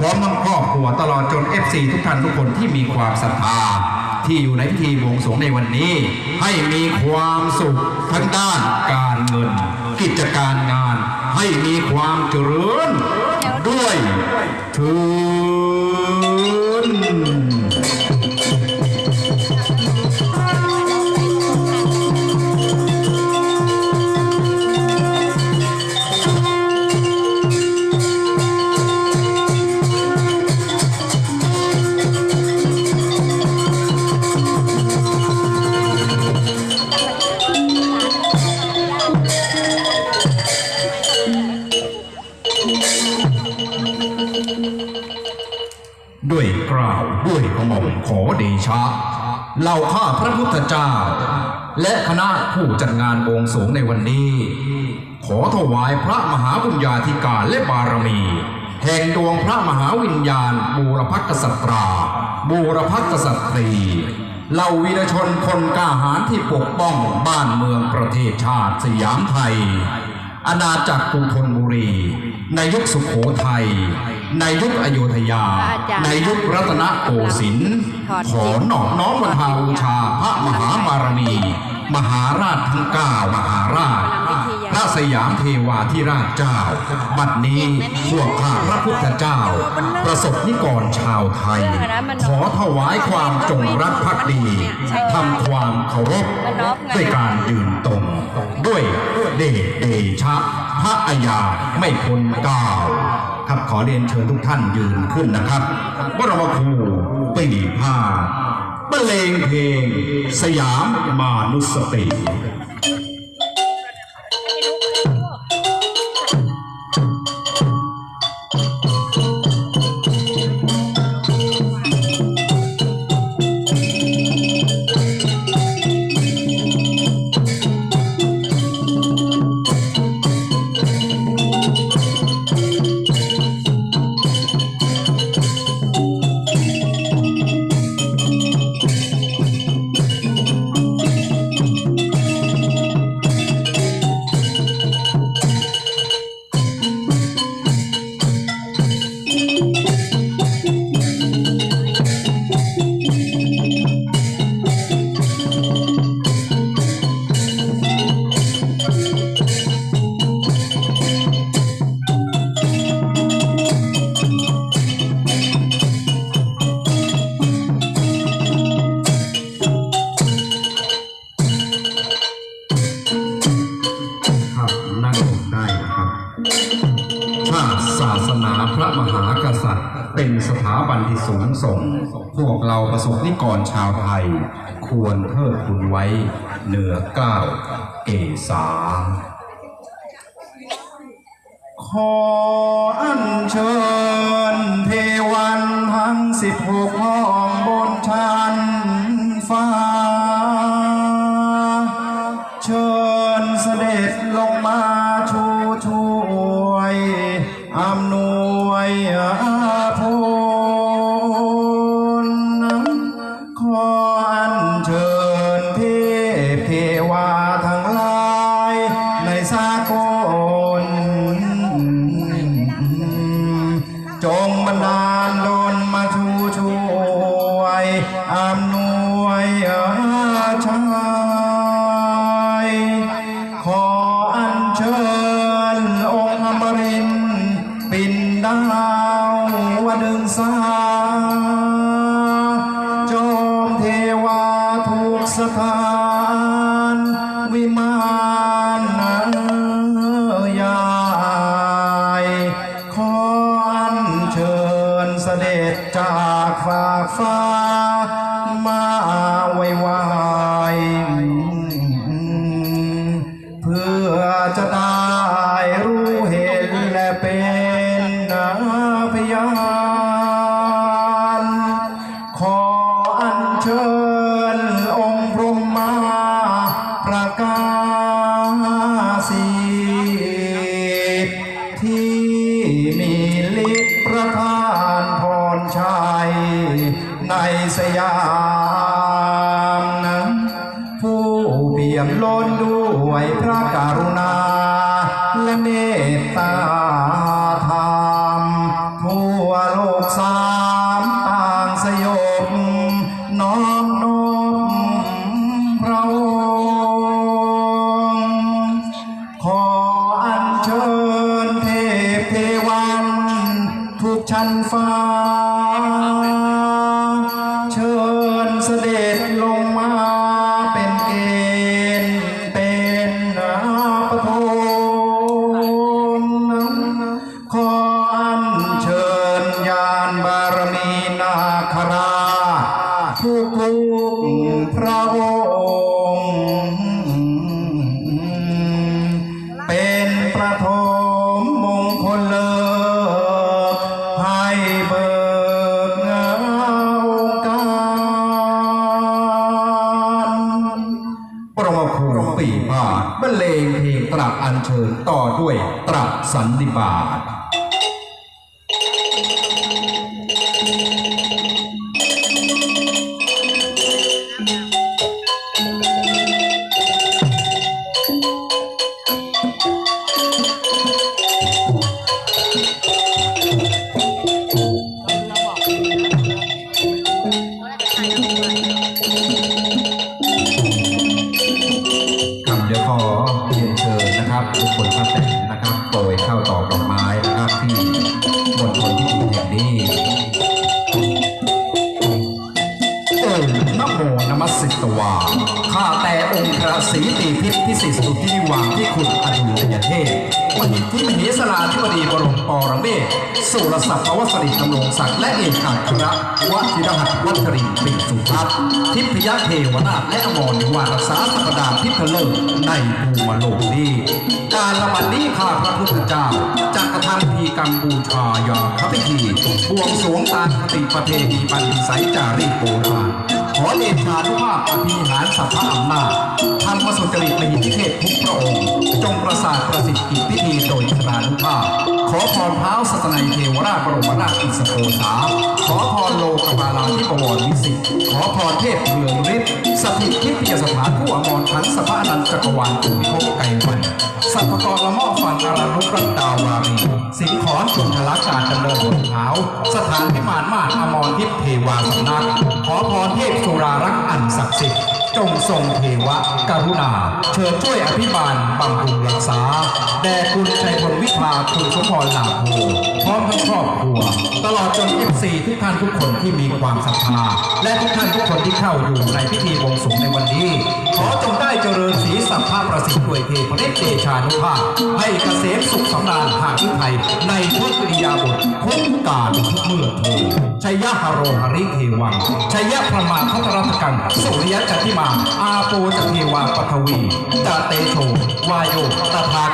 พร้อมทั้งครอบครัวตลอดจน FC ทุกท่านทุกคนที่มีความศรัทธาที่อยู่ในพิธีบวงสรวงในวันนี้ ให้มีความสุขทั้งด้านการเงิน กิจการงาน ให้มีความเจริญด้วยถือ ด้วยกล่าวด้วยกระหม่อมขอเดชะเหล่าข้าพระพุทธเจ้า และคณะผู้จัดงานวงสงในวันนี้ ขอถวายพระมหาบุญญาธิการและบารมี แห่งดวงพระมหาวิญญาณ บูรพกษัตรา บูรพกษัตรีเหล่าวีรชนคนกล้าหาญที่ปกป้องบ้านเมืองประเทศชาติสยามไทย อาณาจักรกรุงธนบุรี ในยุคสุขโขทัย ในยุคอโยธยาอาจารย์ในยุครัตนโกสินทร์ถอดขอหนอบน้อมวันทาบูชาพระมหาบารมี มหาราชทั้งเก้ามหาราชพระสยามเทวาธิราชเจ้า บัดนี้พวกข้าพระพุทธเจ้า ประสบนิกรชาวไทย ขอถวายความจงรักภักดีทำความเคารพด้วยการยืนตรงด้วยเดชเดชะพระอาญาไม่พ้นเกล้าว ครับขอเรียนเชิญทุกท่านยืนขึ้นนะครับบรมครูปีผ้าบรรเลงเพลง สยามมานุสติ ที่สูงส่ง พวกเราประสบนิกรชาวไทย ควรเทิดทุนไว้เหนือเก้าวเกษาขออัญเชิญเทวันทั้งสิบหกห้องบนชั้นฟ้า เชิญ ทุ กาศีที่มีฤทธิ์ประทานพรชัยในสยามนั้นผู้เปี่ยมล้นด้วยพระกรุณา และเมตตาธรรมทั่วโลกสามต่างสยบน้อมนมพระอง รมครูปีพาทบรรเลงเพลงตรับอัญเชิญต่อด้วยตรับสันติบาต ขอเรียนเชิญนะครับทุกคนพระแต่นะครับโปรยข้าวตอกดอกไม้นะครับที่บนคนที่ดีแห่งนี้โอ้นโมนมัสสิตวาข้าแต่องค์พระศรีตีพิษที่สิสุทธิวางที่คุณอดุลยเทพ มหิทธิมเหสลาธิบดีบรมปรเมศสุรศักดิ์ปวสริตำรงศักดิ์และเอกอัครวชิรหัตวัชรินทร์ปิสุทัศน์ทิพยเทวนาถและอมรนิวารักษาสัปดาห์ทิพเลิศในภูมิโลกนี้การละบัดนี้ข้าพระพุทธเจ้าจะกระทำพีกรรมบูชายาคพิธีบวงสรวงตามคติประเพณีปันธิสัยจารีโบราณขอเดชานุภาพอภิหารสัพพะอำนาจธรรมสุจริตมหิทธิเทพทุกพระองค์จง ประสาทประสิทธิ์กิจพิธีโดยชนานุภาพขอพรเท้าสัตนัยเทวราชบรมราชอิสโกษาขอพรโลกบาลาธิปวรวิสิทธิ์ขอพรเทพเมืองฤทธิ์สถิตทิพยสถานผู้อมรขันธ์สภานันตจักรวาลภูมิภพไกลวันสัพพกรละม้อฟันอารานุรัตดาวารีสิงขอนจุนทลักการดำเนินบนเท้าสถานพิมานมาศอมรทิพเทวาสำนักขอพรเทพสุรารักษ์อันศักดิ์สิทธิ์ จงทรงเทวะกรุณา เชิญช่วยอภิบาลบำรุงรักษา แด่คุณชัยพลวิภาคุณสมพรหลาโภพร้อมทั้งครอบครัว ตลอดจนเอฟซีทุกท่านทุกคนที่มีความศรัทธาและทุกท่านทุกคนที่เข้าอยู่ในพิธีวงสงในวันนี้ อจงได้เจริญศรีสัพพะประสิทธิ์ด้วยเทพเดชเดชานุภาพให้เกษมสุขสำราญทาทุไทย ในทุกอิริยาบททุกการทุกเมื่อโทชัยยะฮาโรหริเทวังชัยยะประมาพัทรตกังสุริยะจัตติมา อาโปจเทวาปทวีจาเตโชวายโยตถา